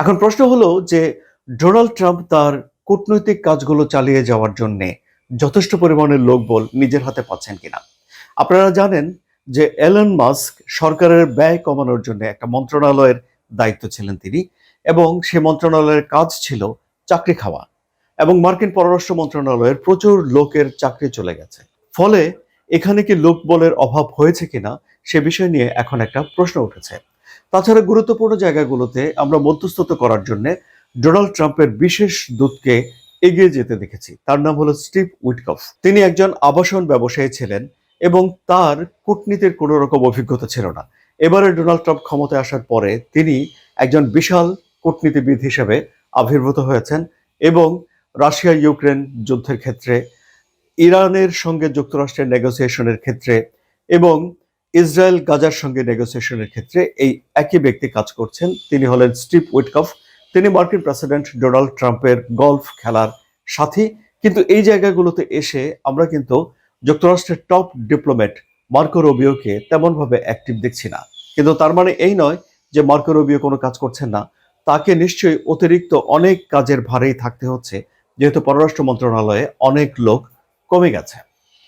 এখন প্রশ্ন হলো যে ডোনাল্ড ট্রাম্প তার কূটনৈতিক কাজগুলো চালিয়ে যাওয়ার জন্য যথেষ্ট পরিমাণের লোকবল নিজের হাতে পাচ্ছেন কিনা? আপনারা জানেন যে এলন মাস্ক সরকারের ব্যয় কমানোর জন্য একটা মন্ত্রণালয়ের দায়িত্ব ছিলেন তিনি এবং সে মন্ত্রণালয়ের কাজ ছিল চাকরি খাওয়া এবং মার্কিন পররাষ্ট্র মন্ত্রণালয়ের প্রচুর লোকের চাকরি চলে গেছে। ফলে এখানে কি লোকবলের অভাব হয়েছে কিনা সে বিষয় নিয়ে এখন একটা প্রশ্ন উঠেছে। তাছাড়া গুরুত্বপূর্ণ জায়গাগুলোতে আমরা মধ্যস্থতা করার জন্য ডোনাল্ড ট্রাম্পের বিশেষ দূতকে এগিয়ে যেতে দেখেছি। তার নাম হলো স্টিভ উইটকফ। তিনি একজন আবাসন ব্যবসায়ী ছিলেন এবং তার কূটনীতির কোনো রকম অভিজ্ঞতা ছিল না। এবারে ডোনাল্ড ট্রাম্প ক্ষমতায় আসার পরে তিনি একজন বিশাল কূটনীতিবিদ হিসেবে আবির্ভূত হয়েছেন এবং রাশিয়া ইউক্রেন যুদ্ধের ক্ষেত্রে, ইরানের সঙ্গে যুক্তরাষ্ট্রের নেগোসিয়েশনের ক্ষেত্রে এবং ইসরায়েল গাজার সঙ্গে নেগোসিয়েশনের ক্ষেত্রে এই একই ব্যক্তি কাজ করছেন। তিনি হলেন স্টিভ উইটকফ। তিনি মার্কিন প্রেসিডেন্ট ডোনাল্ড ট্রাম্পের গলফ খেলার সাথী। কিন্তু এই জায়গাগুলোতে এসে আমরা কিন্তু যুক্তরাষ্ট্রের টপ ডিপ্লোম্যাট মার্কো রবিওকে তেমনভাবে অ্যাক্টিভ দেখছি না। কিন্তু তার মানে এই নয় যে মার্কো রবিও কোনো কাজ করছেন না। তাকে নিশ্চয়ই অতিরিক্ত অনেক কাজের ভারেই থাকতে হচ্ছে। যেহেতু পররাষ্ট্র মন্ত্রণালয়ে অনেক লোক কমে গেছে।